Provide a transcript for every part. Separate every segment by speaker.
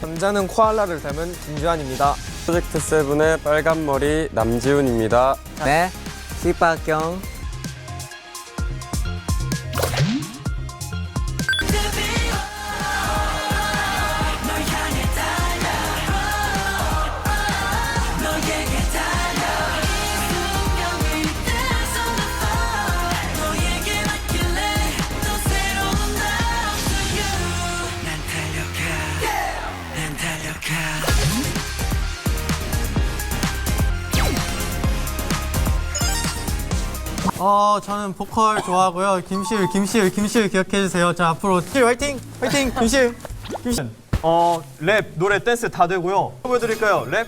Speaker 1: 남자는 코알라를 닮은 김주한입니다.
Speaker 2: 프로젝트 세븐의 빨간 머리 남지훈입니다.
Speaker 3: 네, 시박경.
Speaker 4: 어 저는 보컬 좋아하고요. 김시울, 김시울, 김시울 기억해 주세요. 자 앞으로 실 화이팅, 화이팅, 김시울.
Speaker 5: 어, 랩, 노래, 댄스 다 되고요. 보여드릴까요? 랩?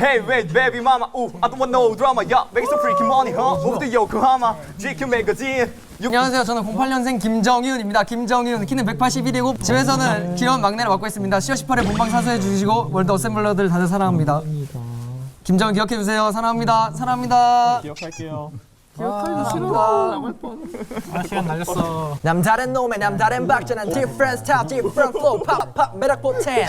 Speaker 5: Hey, wait, baby mama, ooh, I don't want no drama, yeah, make some freaking money, huh? Move to Yokohama, GQ magazine.
Speaker 6: 안녕하세요. 저는 08년생 김정윤입니다. 김정윤 키는 181이고 집에서는 귀여운 막내를 맡고 있습니다. 10월 18일 본방 사수해 주시고 월드 어셈블러들 다들 사랑합니다. 김정은 기억해 주세요. 사랑합니다. 사랑합니다.
Speaker 3: 남다른 놈의 남다른 박자는 different style, different flow, pop, pop, 매력 포텐.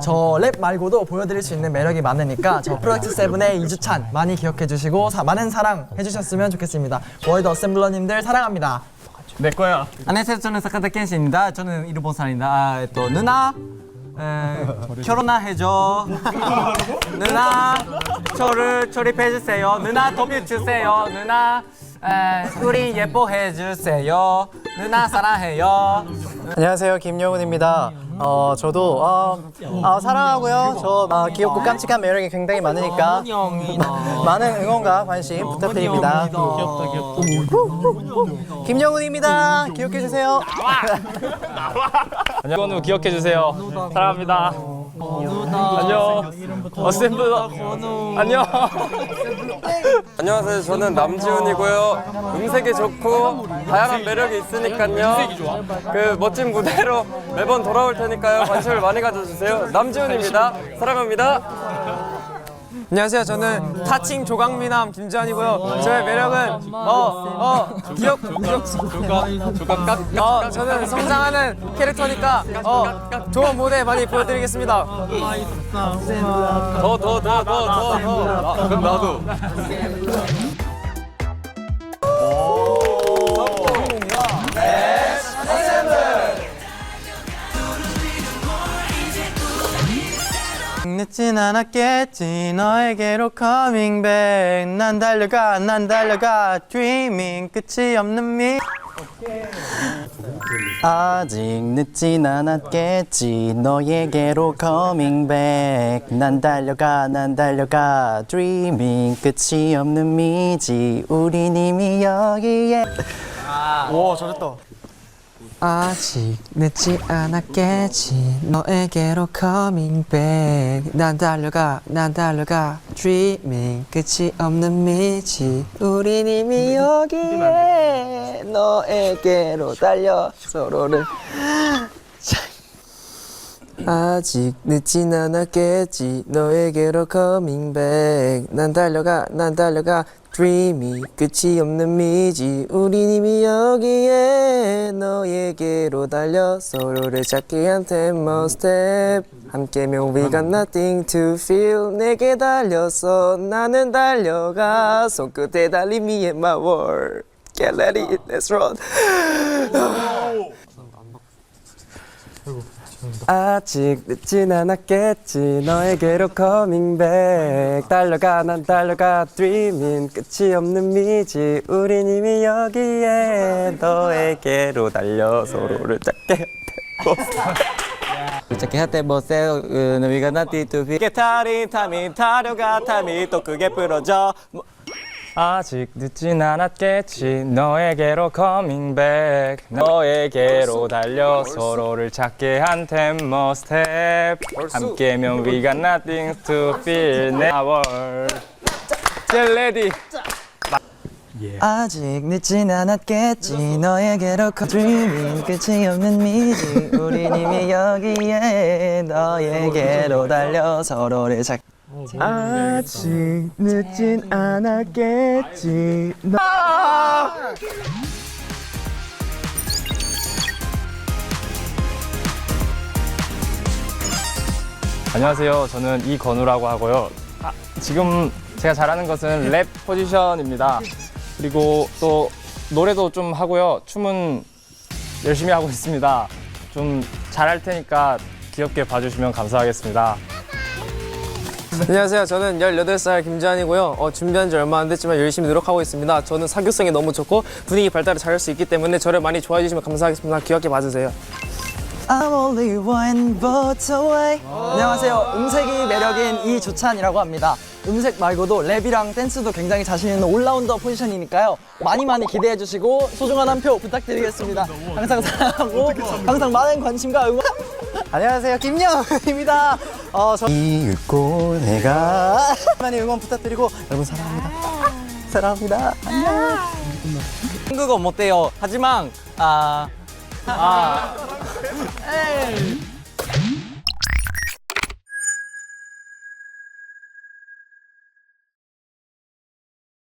Speaker 3: 저랩 말고도 보여드릴 수 있는 매력이 많으니까 저 프로젝트 세븐의 이주찬 많이 기억해 주시고 사- 많은 사랑 해주셨으면 좋겠습니다. 월드 어셈블러님들 사랑합니다.
Speaker 5: 내 거야.
Speaker 3: 안녕하세요. 저는 사카타 켄시입니다. 저는 일본사입니다. 아, 또 누나 에, 결혼나 해줘. 누나 저를 조립해 주세요. 누나 도움 주세요. 누나 에, 우리 예뻐해 주세요. 누나 사랑해요.
Speaker 4: 안녕하세요 김영훈입니다. 어 저도 어, 어, 사랑하고요. 저 어, 귀엽고 깜찍한 매력이 굉장히 많으니까 많은 응원과 관심 부탁드립니다. 귀엽다 귀엽다. 김영훈입니다. 기억해 주세요.
Speaker 5: 건우 기억해 주세요. 사랑합니다. 안녕. 어셈블러. 안녕.
Speaker 2: 안녕하세요. 저는 남지훈이고요. 음색이 좋고 다양한 매력이 있으니까요. 그 멋진 무대로 매번 돌아올 테니까요. 관심을 많이 가져주세요. 남지훈입니다. 사랑합니다.
Speaker 1: 안녕하세요. 저는 타칭 조각미남 김주한이고요. 저의 매력은 어어 기억 기억 조각 어 저는 성장하는 캐릭터니까 어 좋은 무대 많이 보여드리겠습니다.
Speaker 2: 더 더 더 더더 더. 그럼 나도.
Speaker 4: 늦진 않았겠지. 너에게로 coming back. 난 달려가 난 달려가. dreaming. 끝이 없는 미
Speaker 7: 아직 늦진 않았겠지. 너에게로 coming back. 난 달려가 난 달려가. dreaming. 끝이 없는 미지. 우린 이미 여기에.
Speaker 4: 오 잘했다
Speaker 6: 아직 늦지 않았겠지. 너에게로 coming back. 난 달려가 난 달려가. dreaming. 끝이 없는 미지. 우린 이미 여기에 너에게로 달려. 서로를. 아직 늦진 않았겠지. 너에게로 coming back. 난 달려가 난 달려가 dreamy 끝이 없는 미지 우린 이미 여기에 너에게로 달려 서로를 찾기 한 템머 스텝 함께면 we got nothing to feel 내게 달려서 나는 달려가 손끝에 달린 me and my world Get ready, let's run
Speaker 2: 아 직 늦진 않았겠지. 너에게로 coming back 달려가 난 달려가. dreaming 끝이 없는 미지. 우린 이미 여기에 너에게로 달려. 서로를 찾게
Speaker 3: 짧게 할때 뭐세 우리가 나띠 투비
Speaker 4: 타린 타미 타려가 타미 또 크게 부러져
Speaker 5: 아직 늦진 않았겠지. 너에게로 coming back 너에게로 달려 서로를 찾게 한 템머 스텝. 함께면 we got nothing to fear. never Get ready.
Speaker 3: 아직 늦진 않았겠지. 너에게로 dreaming 끝이 없는 미지. 우린 이미 여기에 너에게로 달려 서로를 찾
Speaker 4: 아, 아직 늦진 아. 않았겠지. 아!
Speaker 8: 안녕하세요. 저는 이건우라고 하고요. 아, 지금 제가 잘하는 것은 랩 포지션입니다. 그리고 또 노래도 좀 하고요. 춤은 열심히 하고 있습니다. 좀 잘할 테니까 귀엽게 봐주시면 감사하겠습니다.
Speaker 1: 안녕하세요. 저는 18살 김지한이고요. 어, 준비한 지 얼마 안 됐지만 열심히 노력하고 있습니다. 저는 사교성이 너무 좋고 분위기 발달을 잘할 수 있기 때문에 저를 많이 좋아해 주시면 감사하겠습니다. 귀엽게 봐주세요.
Speaker 7: I'm only one vote away
Speaker 9: 안녕하세요. 음색이 매력인 이조찬이라고 합니다. 음색 말고도 랩이랑 댄스도 굉장히 자신 있는 올라운더 포지션이니까요. 많이 많이 기대해 주시고 소중한 한 표 부탁드리겠습니다. 항상 사랑하고 항상 많은 관심과 응원
Speaker 4: 안녕하세요 김영훈입니다. 어, 저
Speaker 7: 읽고 내가
Speaker 4: 많이 응원 부탁드리고 여러분 사랑합니다. 사랑합니다.
Speaker 3: 한국어 못해요. 하지만 아 아,